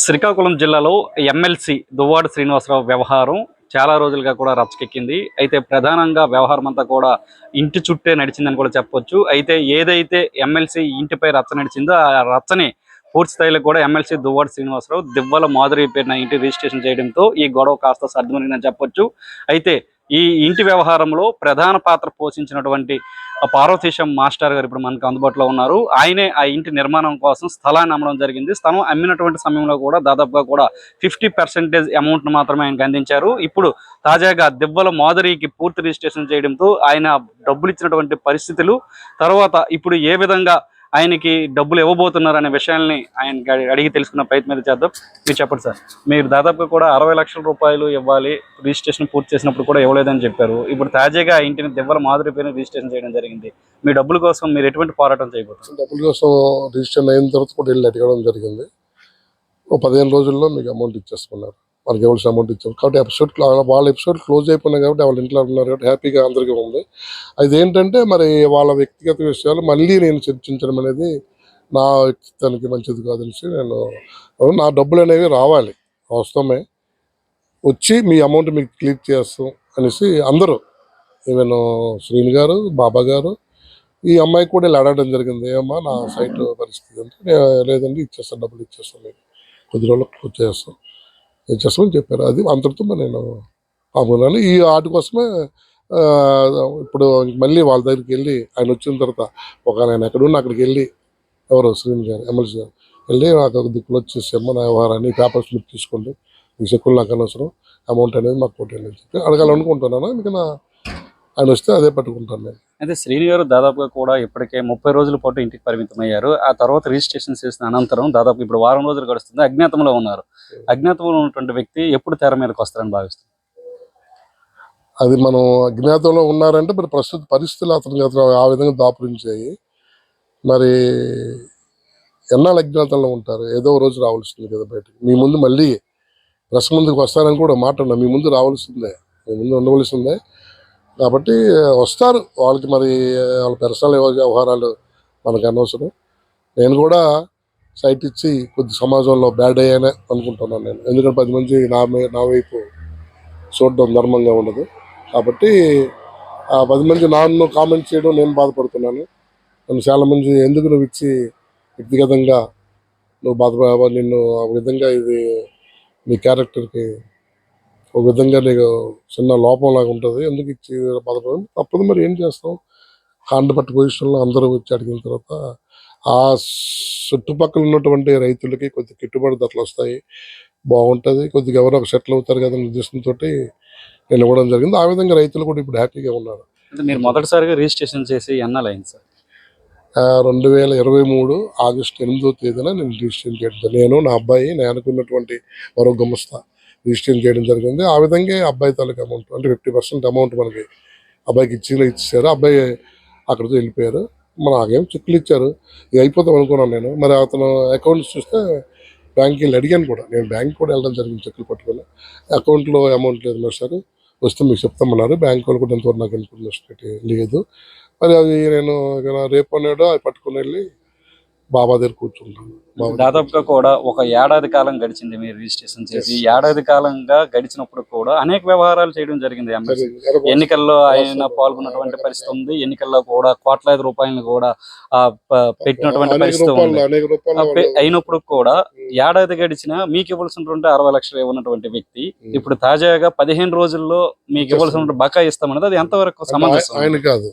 శ్రీకాకుళం జిల్లాలో ఎమ్మెల్సీ దువ్వాడ శ్రీనివాసరావు వ్యవహారం చాలా రోజులుగా కూడా రచ్చకెక్కింది అయితే ప్రధానంగా వ్యవహారం అంతా కూడా ఇంటి చుట్టే నడిచిందని కూడా చెప్పొచ్చు. అయితే ఏదైతే ఎమ్మెల్సీ ఇంటిపై రచ్చ నడిచిందో ఆ రచ్చని పూర్తి స్థాయిలో కూడా ఎమ్మెల్సీ దువ్వాడ శ్రీనివాసరావు దివ్వల మాధురి పేరున ఇంటి రిజిస్ట్రేషన్ చేయడంతో ఈ గొడవ కాస్త సర్దుమనిందని చెప్పొచ్చు. అయితే ఈ ఇంటి వ్యవహారంలో ప్రధాన పాత్ర పోషించినటువంటి పార్వతీశం మాస్టర్ గారు ఇప్పుడు మనకు అందుబాటులో ఉన్నారు. ఆయనే ఆ ఇంటి నిర్మాణం కోసం స్థలాన్ని అమ్మడం జరిగింది. స్థలం అమ్మినటువంటి సమయంలో కూడా దాదాపుగా కూడా ఫిఫ్టీ పర్సెంటేజ్ అమౌంట్ మాత్రమే ఆయనకు అందించారు. ఇప్పుడు తాజాగా దివ్వల మాదిరికి పూర్తి రిజిస్ట్రేషన్ చేయడంతో ఆయన డబ్బులు ఇచ్చినటువంటి పరిస్థితులు తర్వాత ఇప్పుడు ఏ విధంగా ఆయనకి డబ్బులు ఇవ్వబోతున్నారు అనే విషయాల్ని ఆయన అడిగి తెలుసుకున్న ప్రయత్నం అయితే చేద్దాం. మీరు చెప్పండి సార్. మీరు దాదాపుగా కూడా అరవై లక్షల రూపాయలు ఇవ్వాలి రిజిస్ట్రేషన్ పూర్తి చేసినప్పుడు కూడా ఇవ్వలేదని చెప్పారు. ఇప్పుడు తాజాగా ఆ ఇంటిని దివ్వల మాధురి రిజిస్ట్రేషన్ చేయడం జరిగింది. మీ డబ్బుల కోసం మీరు ఎటువంటి పోరాటం చేయబోతున్నారు? డబ్బుల కోసం రిజిస్టర్ అయిన తర్వాత కూడా వెళ్ళి అడగడం జరిగింది. ఓ పదిహేను రోజుల్లో మీకు అమౌంట్ ఇచ్చేసుకున్నారు వాళ్ళకి ఎవరు అమౌంట్ ఇచ్చాం. కాబట్టి ఎపిసోడ్ వాళ్ళ ఎపిసోడ్ క్లోజ్ అయిపోయినాయి కాబట్టి వాళ్ళ ఇంట్లో ఉన్నారు కాబట్టి హ్యాపీగా అందరికీ ఉంది. అది ఏంటంటే మరి వాళ్ళ వ్యక్తిగత విషయాలు మళ్ళీ నేను చర్చించడం అనేది నా వ్యక్తిత్వానికి మంచిది కాదనేసి నేను నా డబ్బులు అనేవి రావాలి. వాస్తవమే వచ్చి మీ అమౌంట్ మీకు క్లియర్ చేస్తాం అనేసి అందరూ ఈవెన్ శ్రీని గారు బాబా గారు ఈ అమ్మాయి కూడా ఇలా అడగడం జరిగింది. ఏమ్మా నా సైట్ పరిస్థితి అంటే లేదండి ఇచ్చేస్తాను డబ్బులు ఇచ్చేస్తాను మీకు కొద్ది రోజులకు క్లోజ్ చేస్తామని చెప్పారు. అది అంతటితో నేను ఆపుకున్నాను ఈ ఆట కోసమే ఇప్పుడు మళ్ళీ వాళ్ళ దగ్గరికి వెళ్ళి ఆయన వచ్చిన తర్వాత ఒక ఆయన ఎక్కడున్నా అక్కడికి వెళ్ళి ఎవరు శ్రీని గారు ఎమ్మెల్సీ గారు వెళ్ళి నాకు ఒక దిక్కులు వచ్చేసి అమ్మ నా వ్యవహారాన్ని పేపర్స్ మీరు తీసుకోండి. ఈ చెక్కులు నాకు అనవసరం. అమౌంట్ అనేది మాకు కొట్టండి అని చెప్పి అడగాలనుకుంటున్నాను. మీకు నా ఆయన వస్తే అదే పట్టుకుంటాను నేను. అయితే శ్రీని గారు దాదాపుగా కూడా ఇప్పటికే ముప్పై రోజుల పాటు ఇంటికి పరిమితం అయ్యారు ఆ తర్వాత రిజిస్ట్రేషన్ చేసిన అనంతరం దాదాపు ఇప్పుడు వారం రోజులు గడుస్తుంది. అజ్ఞాతంలో ఉన్నారు. అజ్ఞాతంలో ఉన్నటువంటి వ్యక్తి ఎప్పుడు తెర మీదకి వస్తారని భావిస్తుంది అది మనం అజ్ఞాతంలో ఉన్నారంటే మరి ప్రస్తుత పరిస్థితులు అతనికి అతను ఆ విధంగా దాపురించాయి. మరి ఎన్నాళ్ళు అజ్ఞాతంలో ఉంటారు? ఏదో ఒక రోజు రావాల్సింది కదా బయటకు. మీ ముందు మళ్ళీ ప్రెస్ ముందుకు వస్తారని కూడా మాట మీ ముందు రావాల్సిందే. మీ ముందు ఉండవలసిందే. కాబట్టి వస్తారు. వాళ్ళకి మరి వాళ్ళ పర్సనల్ వ్యవహారాలు మనకు అనవసరం. నేను కూడా సైట్ ఇచ్చి కొద్ది సమాజంలో బ్యాడ్ అయ్యానే అనుకుంటున్నాను నేను. ఎందుకంటే పది మంది నా నా వైపు చూడడం ధర్మంగా ఉండదు. కాబట్టి ఆ పది మంది నాన్ను కామెంట్ చేయడం నేను బాధపడుతున్నాను. నన్ను చాలా మంది ఎందుకు నువ్వు ఇచ్చి వ్యక్తిగతంగా నువ్వు బాధపడ నిన్ను ఆ విధంగా ఇది నీ క్యారెక్టర్కి ఒక విధంగా నీకు చిన్న లోపం లాగా ఉంటుంది. ఎందుకు ఇచ్చి బాధపడడం తప్పదు. మరి ఏం చేస్తాం? కాండ పట్టు పొజిషన్లో అందరూ వచ్చి అడిగిన తర్వాత ఆ చుట్టుపక్కల ఉన్నటువంటి రైతులకి కొద్ది గిట్టుబాటు ధరలు వస్తాయి. బాగుంటుంది. కొద్దిగా ఎవరో ఒక సెటిల్ అవుతారు కదా ఉద్దేశంతో నేను ఇవ్వడం జరిగింది. ఆ విధంగా రైతులు కూడా ఇప్పుడు హ్యాపీగా ఉన్నారు. మీరు మొదటిసారిగా రిజిస్ట్రేషన్ చేసి ఎన్నాళ్ళు అయింది సార్? రెండు వేల ఇరవై మూడు ఆగస్టు ఎనిమిదో తేదీన నేను రిజిస్ట్రేషన్ చేయడం. నేను నా అబ్బాయి నేను అనుకున్నటువంటి మరో గుమస్తా. రిజిస్ట్రేషన్ చేయడం జరిగింది. ఆ విధంగా అబ్బాయి తాలూకు అమౌంట్ అంటే ఫిఫ్టీ పర్సెంట్ అమౌంట్ మనకి అబ్బాయికి ఇచ్చి ఇచ్చారు. అబ్బాయి అక్కడితో వెళ్ళిపోయారు. మన నాకేం చెక్కులు ఇచ్చారు. ఇది అయిపోతాం అనుకున్నాను నేను. మరి అతను అకౌంట్స్ చూస్తే బ్యాంక్కి వెళ్ళి అడిగాను కూడా. నేను బ్యాంక్ కూడా వెళ్ళడం జరిగింది చెక్కులు పట్టుకొని. అకౌంట్లో అమౌంట్ లేదు మరి సార్. వస్తే మీకు చెప్తామన్నారు. బ్యాంక్ వాళ్ళు కూడా ఎంతవరకు నాకు ఇన్ఫర్మేషన్ లేదు. మరి అది నేను రేపు అన్నాడు అది పట్టుకుని వెళ్ళి బాబా దగ్గర కూర్చుంటాను దాదాపుగా కూడా ఒక ఏడాది కాలం గడిచింది మీరు రిజిస్ట్రేషన్ చేసి. ఏడాది కాలంగా గడిచినప్పుడు కూడా అనేక వ్యవహారాలు చేయడం జరిగింది ఎమ్మెల్సీ ఎన్నికల్లో ఆయన పాల్గొన్నటువంటి పరిస్థితి ఉంది. ఎన్నికల్లో కూడా కోట్లాది రూపాయలను కూడా పెట్టినటువంటి పరిస్థితి ఉంది. అయినప్పుడు కూడా ఏడాది గడిచిన మీకు ఇవ్వాల్సినటువంటి అరవై లక్షలు ఇవ్వనటువంటి వ్యక్తి ఇప్పుడు తాజాగా పదిహేను రోజుల్లో మీకు ఇవ్వాల్సినటువంటి బకాయి ఇస్తామన్నది అది ఎంతవరకు సమంజసం? ఆయన కాదు.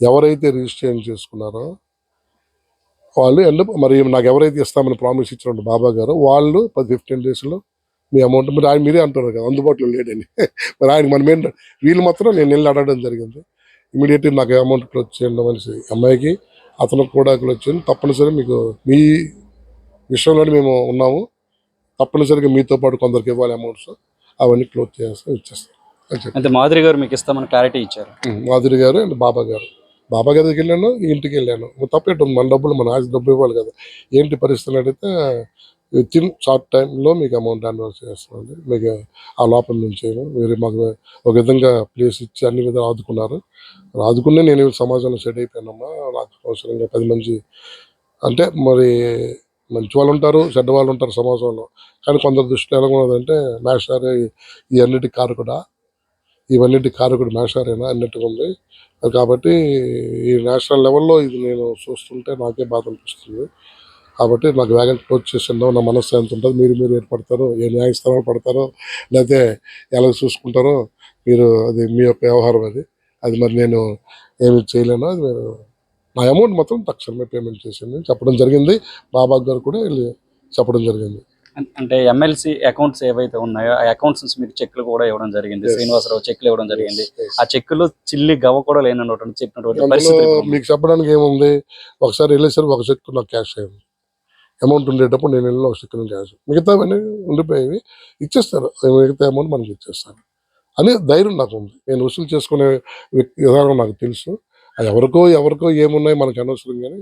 ఎవరైతే రిజిస్ట్రేషన్ చేసుకున్నారో వాళ్ళు ఎండ్ మరి నాకు ఎవరైతే ఇస్తామని ప్రామిస్ ఇచ్చినట్టు బాబా గారు వాళ్ళు పది ఫిఫ్టీన్ డేస్లో మీ అమౌంట్ మీరు ఆయన మీరే అంటున్నారు కదా అందుబాటులో లేడని. మరి ఆయన మనం ఏంటి వీళ్ళు మాత్రం నేను వెళ్ళి అడగడం జరిగింది. ఇమీడియట్గా నాకు అమౌంట్ క్లోజ్ చేయండి అనేసి అమ్మాయికి అతనికి కూడా క్లోజ్ చేయండి. తప్పనిసరి మీకు మీ విషయంలోనే మేము ఉన్నాము. తప్పనిసరిగా మీతో పాటు కొందరికి ఇవ్వాలి అమౌంట్స్ అవన్నీ క్లోజ్ చేస్తాం ఇచ్చేస్తాం అంటే మాధురి గారు మీకు ఇస్తామని క్లారిటీ ఇచ్చారు. మాధురి గారు అండ్ బాబా గారు. బాబా గదికి వెళ్ళాను ఈ ఇంటికి వెళ్ళాను. తప్పేట్టు మన డబ్బులు మన ఆశ డబ్బు ఇవ్వాలి కదా. ఏంటి పరిస్థితులు అడిగితే విత్ ఇన్ షార్ట్ టైంలో మీకు అమౌంట్ అడ్వాన్స్ చేస్తామండి మీకు ఆ లోపల నుంచి మీరు మాకు ఒక విధంగా ప్లేస్ ఇచ్చి అన్ని విధాలు ఆదుకున్నారు. ఆదుకునే నేను సమాజంలో సెట్ అయిపోయానమ్మా. నాకు అవసరంగా పది మంది అంటే మరి మంచి వాళ్ళు ఉంటారు చెడ్డ వాళ్ళు ఉంటారు సమాజంలో. కానీ కొందరు దృష్టిలో ఎలా ఉన్నదంటే మేషారు ఈ అన్నిటి కూడా ఇవన్నిటి కారకుడు మేషారేనా అన్నట్టుగా ఉంది. కాబట్టి ఈ నేషనల్ లెవెల్లో ఇది నేను చూస్తుంటే నాకే బాధ అనిపిస్తుంది. కాబట్టి నాకు వేగం క్లోజ్ చేసిందో నా మనస్సు ఎంత ఉంటుంది మీరు మీరు ఏర్పడతారో ఏ న్యాయస్థానాలు పడతారో లేకపోతే ఎలా చూసుకుంటారో మీరు అది మీ యొక్క వ్యవహారం అది. అది మరి నేను ఏమి చేయలేను అది మీరు నా అమౌంట్ మాత్రం తక్షణమే పేమెంట్ చేసింది చెప్పడం జరిగింది. బాబా గారు కూడా వెళ్ళి చెప్పడం జరిగింది. అంటే ఎమ్మెల్సీ అకౌంట్స్ ఏవైతే ఉన్నాయో ఆ అకౌంట్స్ నుంచి మీకు చెక్లు కూడా ఇవ్వడం జరిగింది. శ్రీనివాసరావు చెక్లు ఇవ్వడం జరిగింది. ఆ చెక్కులు చిల్లి గవ్వ కూడా లేనటువంటి చెప్పినటువంటి పరిస్థితి. మీకు చెప్పడానికి ఏముంది? ఒకసారి వెళ్ళేసరికి ఒక చెక్ నాకు క్యాష్ అయింది అమౌంట్ ఉండేటప్పుడు నేను వెళ్ళిన ఒక చెక్ క్యాష్ మిగతావన్నీ ఉండిపోయేవి. ఇచ్చేస్తారు. మిగతా అమౌంట్ మనకి ఇచ్చేస్తారు. అని ధైర్యం నాకు ఉంది. నేను వసూలు చేసుకునే వ్యక్తి విధానం నాకు తెలుసు. అది ఎవరికో ఎవరికో ఏమున్నాయి మనకు అనవసరం కానీ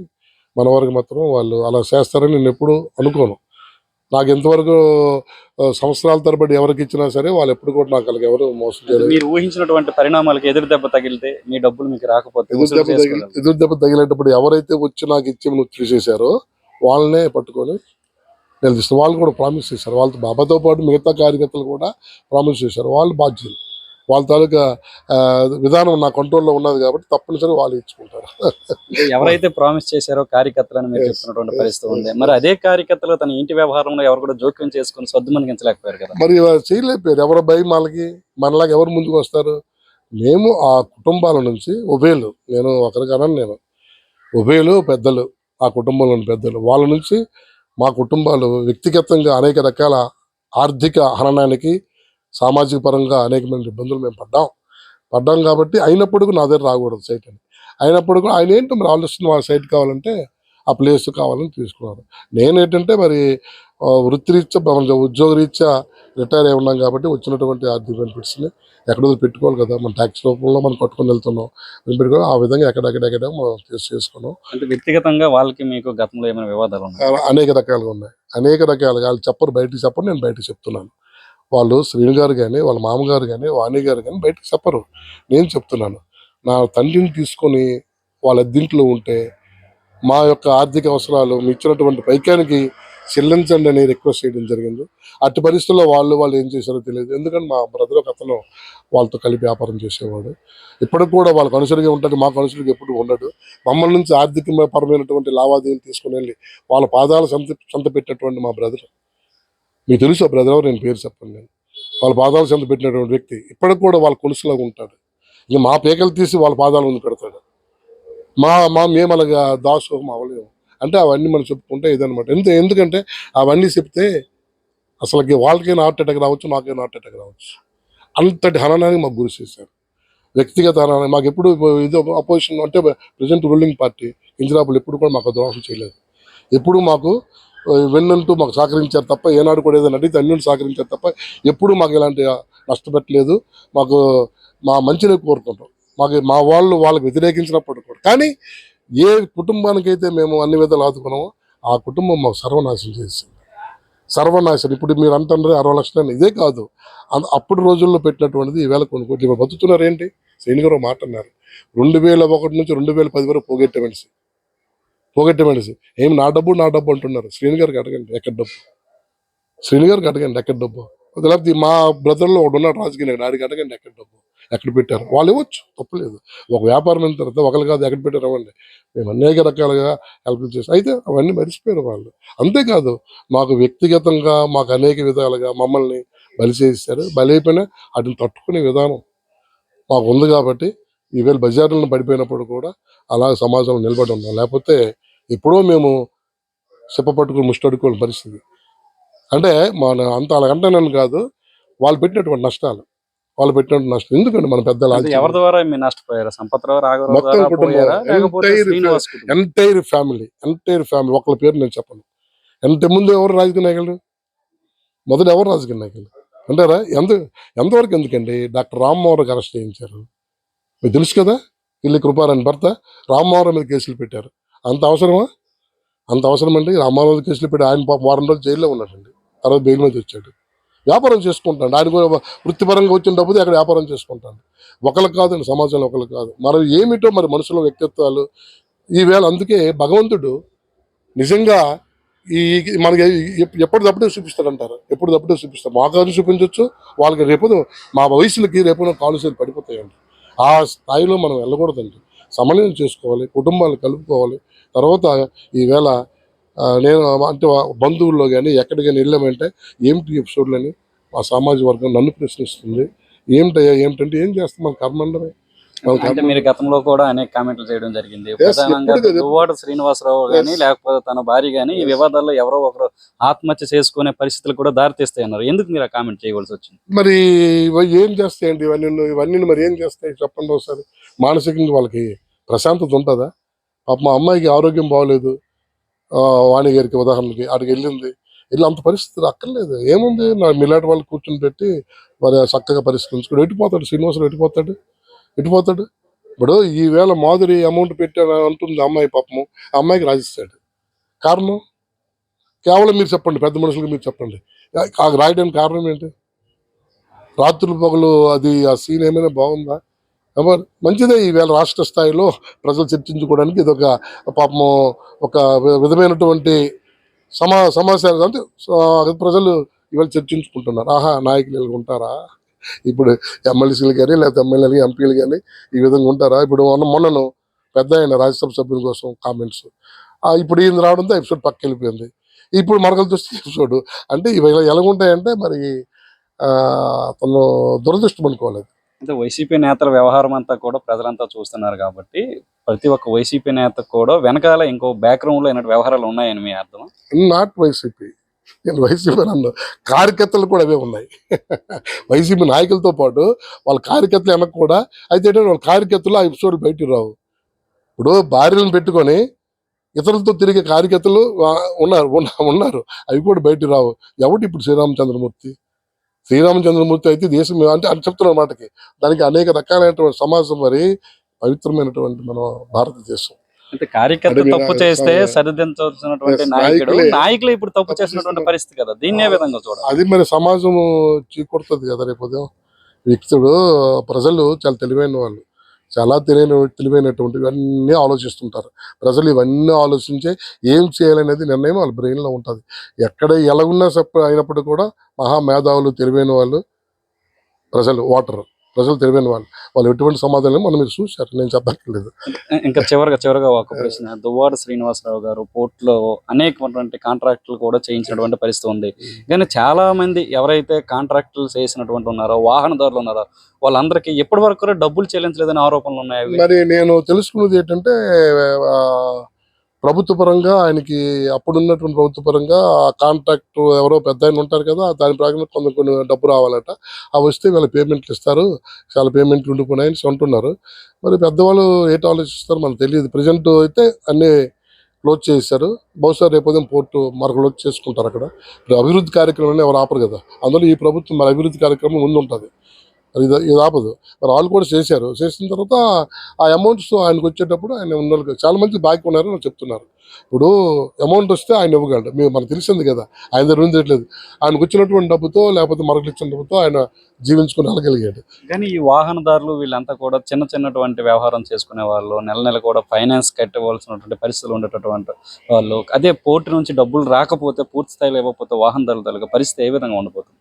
మన వరకు మాత్రం వాళ్ళు అలా చేస్తారని నేను ఎప్పుడు అనుకోను. నాకు ఎంతవరకు ఆ, సంవత్సరాల తరబడి ఎవరికి ఇచ్చినా సరే వాళ్ళు ఎప్పుడు కూడా నాకు వాళ్ళకి ఎవరు మోసం చేయలేదు. మీరు ఊహించినటువంటి పరిణామాలకు ఎదురు దెబ్బ తగిలితే మీ డబ్బులు మీకు రాకపోతే ఎదురు దెబ్బ తగిలి. ఎదురు దెబ్బ తగిలేటప్పుడు ఎవరైతే వచ్చి నాకు ఇచ్చి నువ్వు తీసేశారో వాళ్ళనే పట్టుకొని నిలదీస్తారు. వాళ్ళు కూడా ప్రామిస్ చేశారు. వాళ్ళతో బాబాతో పాటు మిగతా కార్యకర్తలు కూడా ప్రామిస్ చేశారు. వాళ్ళు బాధ్యులు. వాళ్ళ తాలూకా విధానం నా కంట్రోల్లో ఉన్నది కాబట్టి తప్పనిసరి వాళ్ళు ఇచ్చుకుంటారు. ఎవరైతే ప్రామిస్ చేశారో కార్యకర్తలని మీరు చెప్తున్నటువంటి పరిస్థితి ఉంది. మరి. అదే కార్యకర్తలు తన ఇంటి వ్యవహారంలో ఎవరు కూడా జోక్యం చేసుకుని సద్దు మనకించలేకపోయారు కదా. మరి చేయలేకపోయారు. ఎవరి భయం వాళ్ళకి? మనలాగా ఎవరు ముందుకు వస్తారు? మేము ఆ కుటుంబాల నుంచి ఉభయలు నేను ఒకరికి అనను నేను ఉభయలు పెద్దలు ఆ కుటుంబంలోని పెద్దలు వాళ్ళ నుంచి మా కుటుంబాలు వ్యక్తిగతంగా అనేక రకాల ఆర్థిక హననానికి సామాజిక పరంగా అనేకమైన ఇబ్బందులు మేము పడ్డాం. పడ్డాం కాబట్టి అయినప్పుడు నా దగ్గర రాకూడదు సైట్ అని. అయినప్పుడు కూడా ఆయన ఏంటో మరి ఆలోచన వాళ్ళ సైట్ కావాలంటే ఆ ప్లేస్ కావాలని తీసుకున్నారు. నేను ఏంటంటే మరి వృత్తిరీత్యా మన ఉద్యోగరీత్యా రిటైర్ అయి ఉన్నాం కాబట్టి వచ్చినటువంటి ఆర్థిక బెనిఫిట్స్ని ఎక్కడో పెట్టుకోవాలి కదా. మన ట్యాక్స్ రూపంలో మనం కట్టుకొని వెళ్తున్నాం. పెట్టుకోవాలి ఆ విధంగా ఎక్కడెక్కడెక్కడ మనం చేసి చేసుకున్నాం. అంటే వ్యక్తిగతంగా వాళ్ళకి మీకు గతంలో ఏమైనా వివాదాలు ఉన్నాయి? అనేక రకాలుగా ఉన్నాయి. అనేక రకాలుగా. వాళ్ళు చెప్పరు బయటికి చెప్పరు నేను బయటికి చెప్తున్నాను. వాళ్ళు శ్రీను గారు కానీ వాళ్ళ మామగారు కానీ వాణి గారు కానీ బయటకు చెప్పరు. నేను చెప్తున్నాను. నా తండ్రిని తీసుకొని వాళ్ళ దింట్లో ఉంటే మా యొక్క ఆర్థిక అవసరాలు ఇచ్చినటువంటి పైకానికి చెల్లించండి అని రిక్వెస్ట్ చేయడం జరిగింది. అట్టి పరిస్థితుల్లో వాళ్ళు వాళ్ళు ఏం చేశారో తెలియదు. ఎందుకంటే మా బ్రదర్ ఒక అతను వాళ్ళతో కలిపి వ్యాపారం చేసేవాడు. ఇప్పటికి కూడా వాళ్ళ అనుసరిగా ఉంటుంది మాకు అనుసరిగా ఎప్పుడు ఉండడు. మమ్మల్ని నుంచి ఆర్థిక పరమైనటువంటి లావాదేవీలు తీసుకుని వెళ్ళి వాళ్ళ పాదాలు సంత సంత పెట్టినటువంటి మా బ్రదర్. మీకు తెలుసు ఆ బ్రదర్ ఎవరు? నేను పేరు చెప్పను నేను. వాళ్ళ పాదాలు చెంత పెట్టినటువంటి వ్యక్తి. ఇప్పటికి కూడా వాళ్ళ కొలుసులాగా ఉంటాడు. ఇక మా పేకలు తీసి వాళ్ళ పాదాల ముందు పెడతాడు. మా మా మేము అలాగా దాసు మావలేము అంటే అవన్నీ మనం చెప్పుకుంటే ఇదనమాట ఎంత ఎందుకంటే అవన్నీ చెప్తే అసలుకి వాళ్ళకైనా హార్ట్ అటాక్ రావచ్చు నాకైనా హార్ట్ అటాక్ రావచ్చు. అంతటి హననానికి మాకు గురి చేశారు. వ్యక్తిగత హననాన్ని మాకు ఎప్పుడు ఇది అపోజిషన్ అంటే ప్రజెంట్ రూలింగ్ పార్టీ ఇందిరాపులు ఎప్పుడు కూడా మాకు ద్రోహం చేయలేదు. ఎప్పుడు మాకు వెన్నంటూ మాకు సహకరించారు తప్ప ఏనాడు కూడా ఏదైనా అడిగితే అన్ని సహకరించారు తప్ప ఎప్పుడూ మాకు ఇలాంటి నష్టపెట్టలేదు. మాకు మా మంచిని కోరుకుంటాం. మాకు మా వాళ్ళు వాళ్ళకి వ్యతిరేకించినప్పుడు కూడా. కానీ ఏ కుటుంబానికైతే మేము అన్ని విధాలు ఆదుకున్నామో ఆ కుటుంబం మాకు సర్వనాశనం చేసింది. సర్వనాశనం. ఇప్పుడు మీరు అంటారు అరవై లక్షలని. ఇదే కాదు. అప్పుడు రోజుల్లో పెట్టినటువంటిది ఈవేళ కొన్ని కోట్లు. ఇప్పుడు బతుకుతున్నారు ఏంటి శ్రేణి గారు మాట అన్నారు రెండు వేల ఒకటి నుంచి రెండు వేల పది వరకు పోగొట్టే మనిషి. పోగొట్టే ఏం నా డబ్బు నా డబ్బు అంటున్నారు. శ్రీని గారికి అడగండి ఎక్కడ డబ్బు? శ్రీని గారికి అడగండి ఎక్కడ డబ్బు? లేకపోతే మా బ్రదర్లో ఒకడు ఉన్నాడు రాజకీయ నాయకుడు, ఆడికి అడగండి ఎక్కడ డబ్బు? ఎక్కడ పెట్టారు? వాళ్ళు ఇవ్వచ్చు తప్పలేదు. ఒక వ్యాపారం అయిన తర్వాత ఒకరు కాదు ఎక్కడ పెట్టారు అవ్వండి? మేము అనేక రకాలుగా హెల్ప్ చేసి అయితే అవన్నీ మరిచిపోయారు వాళ్ళు. అంతేకాదు మాకు వ్యక్తిగతంగా మాకు అనేక విధాలుగా మమ్మల్ని బలి చేస్తారు బలి అయిపోయినా వాటిని తట్టుకునే విధానం మాకు ఉంది కాబట్టి ఈవేళ బజార్లను పడిపోయినప్పుడు కూడా అలా సమాజంలో నిలబడి ఉన్నాం. లేకపోతే ఎప్పుడో మేము చెప్పపట్టుకుని ముష్టడుకోని పరిస్థితి. అంటే మన అంత అలాగంటే నన్ను కాదు. వాళ్ళు పెట్టినటువంటి నష్టాలు. వాళ్ళు పెట్టినటువంటి నష్టం. ఎందుకంటే మన పెద్దలు ఎవరి ద్వారా మీరు నష్టపోయారు సంపత్రావు మొత్తం కుటుంబం, ఎంటైర్ ఫ్యామిలీ ఎంటైర్ ఫ్యామిలీ ఒకళ్ళ పేరు నేను చెప్పను. ఎంత ముందు ఎవరు రాజకీయ నాయకులు? మొదట ఎవరు రాజకీయ నాయకులు? అంటారా? ఎంత ఎంతవరకు ఎందుకండి? డాక్టర్ రామ్మోహన్ రావు అరెస్ట్ చేయించారు. మీకు తెలుసు కదా? ఇల్లు కృపారాయణ భర్త రామ్మోహన్ మీద కేసులు పెట్టారు. అంత అవసరమా? అంత అవసరం అండి రామ్మోహన్ మీద కేసులు పెట్టి ఆయన వారం రోజులు జైల్లో ఉన్నాడండి. తర్వాత బెయిల్ మీద వచ్చాడు. వ్యాపారం చేసుకుంటాడు. ఆయన కూడా వృత్తిపరంగా వచ్చిన డబ్బుతో అక్కడ వ్యాపారం చేసుకుంటాడు. ఒకరికి కాదండి సమాజంలో ఒకరికి కాదు. మరి ఏమిటో మరి మనుషుల వ్యక్తిత్వాలు? ఈవేళ అందుకే భగవంతుడు నిజంగా ఈ మనకి ఎప్పటికప్పుడే చూపిస్తాడంటారు. ఎప్పటికప్పుడే చూపిస్తారు మా కాదు చూపించవచ్చు వాళ్ళకి రేపు మా వయసులకి రేపు కాలు చేతులు పడిపోతాయండి. ఆ స్థాయిలో మనం వెళ్ళకూడదండి. సమన్వయం చేసుకోవాలి కుటుంబాలు కలుపుకోవాలి. తర్వాత ఈవేళ నేను అంటే బంధువుల్లో కానీ ఎక్కడికైనా వెళ్ళామంటే ఏమిటి ఎపిసోడ్లని మా సామాజిక వర్గం నన్ను ప్రశ్నిస్తుంది. ఏమిటయ్యా ఏమిటంటే ఏం చేస్తాం మన కర్మండమే. అంటే మీరు గతంలో కూడా అనేక కామెంట్లు చేయడం జరిగింది. ప్రధానంగా. దువ్వాడ శ్రీనివాసరావు గానీ. లేకపోతే తన భార్య గానీ ఈ. వివాదాల్లో ఎవరో ఒకరు ఆత్మహత్య చేసుకునే పరిస్థితులు కూడా దారితీస్తాయి అన్నారు. ఎందుకు మీరు ఆ కామెంట్ చేయవలసి వచ్చింది? మరి ఏం చేస్తాయండి ఇవన్నీ? ఇవన్నీ మరి ఏం చేస్తాయి చెప్పండి ఒకసారి. మానసికంగా వాళ్ళకి ప్రశాంతత ఉంటుందా? పాప మా అమ్మాయికి ఆరోగ్యం బాగోలేదు. వాణి గారికి ఉదాహరణకి ఆడికి వెళ్ళింది. ఇలా అంత పరిస్థితి అక్కర్లేదు. ఏముంది? నా మిలాంటి వాళ్ళు కూర్చుని పెట్టి మరి చక్కగా పరిష్కరించుకుని ఎటుపోతాడు శ్రీనివాసరావు ఎటుపోతాడు ఎటుపోతాడు? ఇప్పుడు ఈవేళ మాధురి అమౌంట్ పెట్టాను అంటుంది అమ్మాయి పాపము. ఆ అమ్మాయికి రాసిస్తాడు. కారణం? కేవలం మీరు చెప్పండి పెద్ద మనుషులకు మీరు చెప్పండి. రాయడానికి కారణం ఏంటి? రాత్రులు పగలు అది ఆ సీన్ ఏమైనా బాగుందా? మంచిదే ఈవేళ రాష్ట్ర స్థాయిలో ప్రజలు చర్చించుకోవడానికి ఇది ఒక పాపము ఒక విధమైనటువంటి సమా సమాచారం. అంటే ప్రజలు ఇవాళ చర్చించుకుంటున్నారు. ఆహా నాయకులు ఉంటారా? ఇప్పుడు ఎమ్మెల్సీలు కానీ లేకపోతే ఎమ్మెల్యేలు ఎంపీలు కానీ ఈ విధంగా ఉంటారా? ఇప్పుడు మొన్న మొన్నను పెద్ద ఆయన రాజ్యసభ సభ్యుల కోసం కామెంట్స్ ఇప్పుడు ఈయన రావడంతో ఎపిసోడ్ పక్క వెళ్ళిపోయింది. ఇప్పుడు మరకలు చూస్తే ఎపిసోడ్ అంటే ఇవి ఎలాగుంటాయంటే మరి ఆ, తను దురదృష్టం అనుకోలేదు. అంటే వైసీపీ నేతల వ్యవహారం అంతా కూడా ప్రజలంతా చూస్తున్నారు కాబట్టి ప్రతి ఒక్క వైసీపీ నేత కూడా వెనకాల ఇంకో బ్యాక్గ్రౌండ్లో అయినట్టు వ్యవహారాలు ఉన్నాయని మీ అర్థం నాట్ వైసీపీ. నేను వైసీపీ నన్ను కార్యకర్తలు కూడా అవే ఉన్నాయి. వైసీపీ నాయకులతో పాటు వాళ్ళ కార్యకర్తలు వెనక కూడా అయితే వాళ్ళ కార్యకర్తలు ఆ ఎపిసోడ్ బయటికి రావు. ఇప్పుడు భార్యలను పెట్టుకొని ఇతరులతో తిరిగే కార్యకర్తలు ఉన్నారు ఉన్న- ఉన్నారు. అవి కూడా బయటికి రావు. ఎవటి ఇప్పుడు శ్రీరామచంద్రమూర్తి? శ్రీరామచంద్రమూర్తి అయితే దేశం అంటే అని చెప్తున్న మాటకి దానికి అనేక రకాలైనటువంటి సమాజం మరి పవిత్రమైనటువంటి మన భారతదేశం. అంటే కార్యకర్త తప్పు చేస్తే సరిదించవలసినటువంటి నాయకుడు నాయకులే. ఇప్పుడు తప్పు చేసినటువంటి. పరిస్థితి కదా. దీన్నే విధంగా చూడాలి. అది మరి సమాజం చీకొడుతుంది కదా రేపు ఉదయం. వ్యక్తుడు ప్రజలు చాలా తెలివైన వాళ్ళు. చాలా తెలివైన తెలివైనటువంటి ఇవన్నీ ఆలోచిస్తుంటారు. ప్రజలు ఇవన్నీ ఆలోచించే ఏం చేయాలనేది నిర్ణయం వాళ్ళ బ్రెయిన్లో ఉంటుంది. ఎక్కడ ఎలా ఉన్నా అయినప్పుడు కూడా మహా మేధావులు తెలివైన వాళ్ళు ప్రజలు ఓటర్. ప్రజలు తెలివైన వాళ్ళు. వాళ్ళు ఎటువంటి సమాధానం మనం మీరు చూశారు. నేను చెప్పక్కర్లేదు. ఇంకా చివరిగా చివరిగా ఒక ప్రశ్న. దువ్వాడ శ్రీనివాసరావు గారు పోర్టులో అనేకమైనటువంటి కాంట్రాక్టులు కూడా చేయించినటువంటి పరిస్థితి ఉంది. కానీ చాలా మంది ఎవరైతే కాంట్రాక్టులు చేసినటువంటి ఉన్నారో వాహనదారులు ఉన్నారో వాళ్ళందరికీ ఎప్పటి వరకు డబ్బులు చెల్లించలేదని ఆరోపణలు ఉన్నాయి. మరి నేను తెలుసుకున్నది ఏంటంటే ప్రభుత్వ పరంగా ఆయనకి అప్పుడున్నటువంటి ప్రభుత్వ పరంగా ఆ కాంట్రాక్ట్ ఎవరో పెద్ద ఆయన ఉంటారు కదా దాని ప్రకారం కొంత కొన్ని డబ్బు రావాలట. అవి వస్తే వీళ్ళ పేమెంట్లు ఇస్తారు. చాలా పేమెంట్లు ఉండిపోయినాయని అంటున్నారు. మరి పెద్దవాళ్ళు ఏటో ఆలోచిస్తారు మనకు తెలియదు. ప్రజెంట్ అయితే అన్ని క్లోజ్ చేశారు బహుశా రేపు పోర్టు మరొక క్లోజ్ చేసుకుంటారు అక్కడ. ఇప్పుడు అభివృద్ధి కార్యక్రమాన్ని ఎవరు ఆపరు కదా. అందులో ఈ ప్రభుత్వం మరి అభివృద్ధి కార్యక్రమం ముందుంటుంది. ఇది ఇది ఆపదు. మరి వాళ్ళు కూడా చేశారు. చేసిన తర్వాత ఆ అమౌంట్స్ ఆయనకు వచ్చేటప్పుడు ఆయన ఉన్నోళ్ళకి చాలా మంది బాకీ ఉన్నారు నాకు చెప్తున్నారు. ఇప్పుడు అమౌంట్ వస్తే ఆయన ఇవ్వగలడు. మీరు మనకు తెలిసింది కదా ఆయన దగ్గర ఉంది తెలియదు ఆయనకు వచ్చినటువంటి డబ్బుతో లేకపోతే మరొకటి ఇచ్చిన డబ్బుతో ఆయన జీవించుకుని వెళ్ళగలిగాడు. కానీ ఈ వాహనదారులు వీళ్ళంతా కూడా చిన్న చిన్నటువంటి వ్యవహారం చేసుకునే వాళ్ళు నెల నెల కూడా ఫైనాన్స్ కట్టవలసినటువంటి పరిస్థితులు ఉండేటటువంటి వాళ్ళు అదే పోర్టు నుంచి డబ్బులు రాకపోతే పూర్తి స్థాయిలో ఇవ్వకపోతే వాహనదారులు తాలూకా పరిస్థితి ఏ విధంగా ఉండబోతుంది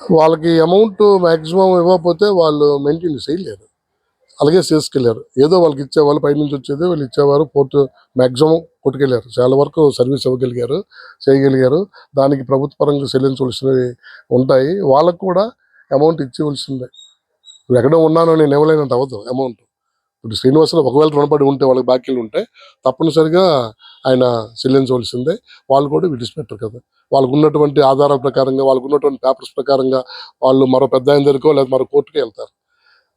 వాళ్ళకి అమౌంట్ మ్యాక్సిమం ఇవ్వకపోతే వాళ్ళు మెయింటైన్ చేయలేరు. అలాగే చేసుకెళ్ళారు. ఏదో వాళ్ళకి ఇచ్చేవాళ్ళు పైనుంచి వచ్చేది వాళ్ళు ఇచ్చేవారు పోర్ట్ మ్యాక్సిమం కొట్టుకెళ్ళారు. చాలా వరకు సర్వీస్ ఇవ్వగలిగారు చేయగలిగారు. దానికి ప్రభుత్వ పరంగా చెల్లించవలసినవి ఉంటాయి. వాళ్ళకు కూడా అమౌంట్ ఇచ్చేవలసిందే. ఇప్పుడు ఎక్కడో ఉన్నానో నేను ఇవ్వలేనంత అవ్వదు అమౌంట్ ఇప్పుడు శ్రీనివాసరావు ఒకవేళ రుణపడి ఉంటే వాళ్ళకి బాకీలు ఉంటే తప్పనిసరిగా ఆయన చెల్లించవలసిందే. వాళ్ళు కూడా విడిచిపెట్టరు కదా. వాళ్ళకు ఉన్నటువంటి ఆధారాల ప్రకారంగా వాళ్ళకు ఉన్నటువంటి పేపర్స్ ప్రకారంగా వాళ్ళు మరో పెద్ద ఆయన దగ్గరకో లేదా మరో కోర్టుకి వెళ్తారు.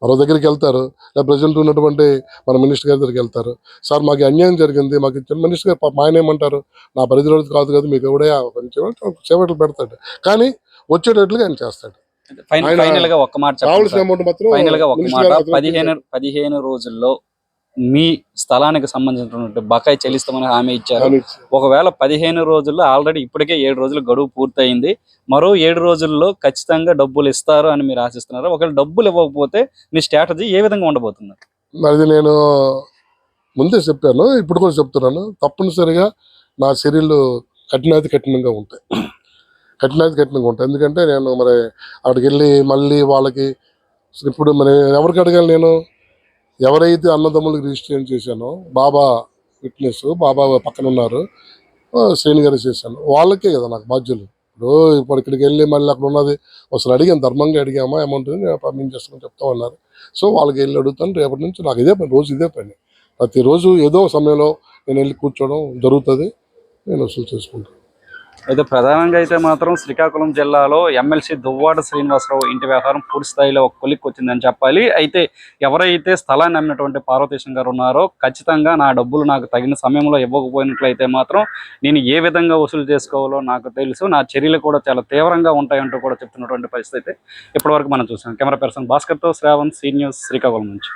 మరో దగ్గరికి వెళ్తారు. లేదా ప్రజెంట్ ఉన్నటువంటి మన మినిస్టర్ గారి దగ్గరికి వెళ్తారు. సార్ మాకు అన్యాయం జరిగింది. మాకు మినిస్టర్ గారు పాపం ఆయన ఏమంటారు? నా పరిధిలోది కాదు కదా మీకు ఎవడే చేపట్లు పెడతాడు. కానీ వచ్చేటట్లుగా ఆయన చేస్తాడు. ఫైనల్గా ఒక్క మాట పదిహేను పదిహేను రోజుల్లో మీ స్థలానికి సంబంధించినటువంటి బకాయి చెల్లిస్తామని హామీ ఇచ్చారు. ఒకవేళ పదిహేను రోజుల్లో ఆల్రెడీ ఇప్పటికే ఏడు రోజులు గడువు పూర్తయింది. మరో ఏడు రోజుల్లో ఖచ్చితంగా డబ్బులు ఇస్తారు అని మీరు ఆశిస్తున్నారు. ఒకవేళ డబ్బులు ఇవ్వకపోతే మీ స్ట్రాటజీ ఏ విధంగా ఉండబోతుంది? మరి ఇది నేను ముందే చెప్పాను ఇప్పుడు కూడా చెప్తున్నాను. తప్పనిసరిగా నా చర్యలు కఠినాతి కఠినంగా ఉంటాయి. కఠినాతి కఠినంగా ఉంటాయి. ఎందుకంటే నేను మరి అక్కడికి వెళ్ళి మళ్ళీ వాళ్ళకి ఇప్పుడు మరి ఎవరికి అడగాలి నేను? ఎవరైతే అన్నదమ్ములకు రిజిస్ట్రేషన్ చేశానో బాబా ఫిట్నెస్ బాబా పక్కన ఉన్నారు శ్రేణి గారు చేశాను. వాళ్ళకే కదా నాకు బాధ్యులు. ఇప్పుడు ఇప్పుడు ఇక్కడికి వెళ్ళి మళ్ళీ అక్కడ ఉన్నది అసలు అడిగాను ధర్మంగా అడిగామా అమౌంట్ పంపించేస్తామని చెప్తామన్నారు సో వాళ్ళకి వెళ్ళి అడుగుతాను రేపటి నుంచి నాకు ఇదే పని రోజు ఇదే పని. ప్రతిరోజు ఏదో సమయంలో నేను వెళ్ళి కూర్చోవడం జరుగుతుంది నేను వసూలు చేసుకుంటాను. అయితే ప్రధానంగా అయితే మాత్రం శ్రీకాకుళం జిల్లాలో ఎమ్మెల్సీ దువ్వాడ శ్రీనివాసరావు ఇంటి వ్యవహారం పూర్తి స్థాయిలో ఒక కొలిక్కి వచ్చిందని చెప్పాలి. అయితే ఎవరైతే స్థలాన్ని అమ్మినటువంటి పార్వతీశం గారు ఉన్నారో ఖచ్చితంగా నా డబ్బులు నాకు తగిన సమయంలో ఇవ్వకపోయినట్లయితే మాత్రం నేను ఏ విధంగా వసూలు చేసుకోవాలో నాకు తెలుసు. నా చర్యలు కూడా చాలా తీవ్రంగా ఉంటాయంటూ కూడా చెప్తున్నటువంటి పరిస్థితి అయితే ఇప్పటివరకు మనం చూసాం. కెమెరా పర్సన్ భాస్కర్తో శ్రావణ్ సీ న్యూస్ శ్రీకాకుళం నుంచి.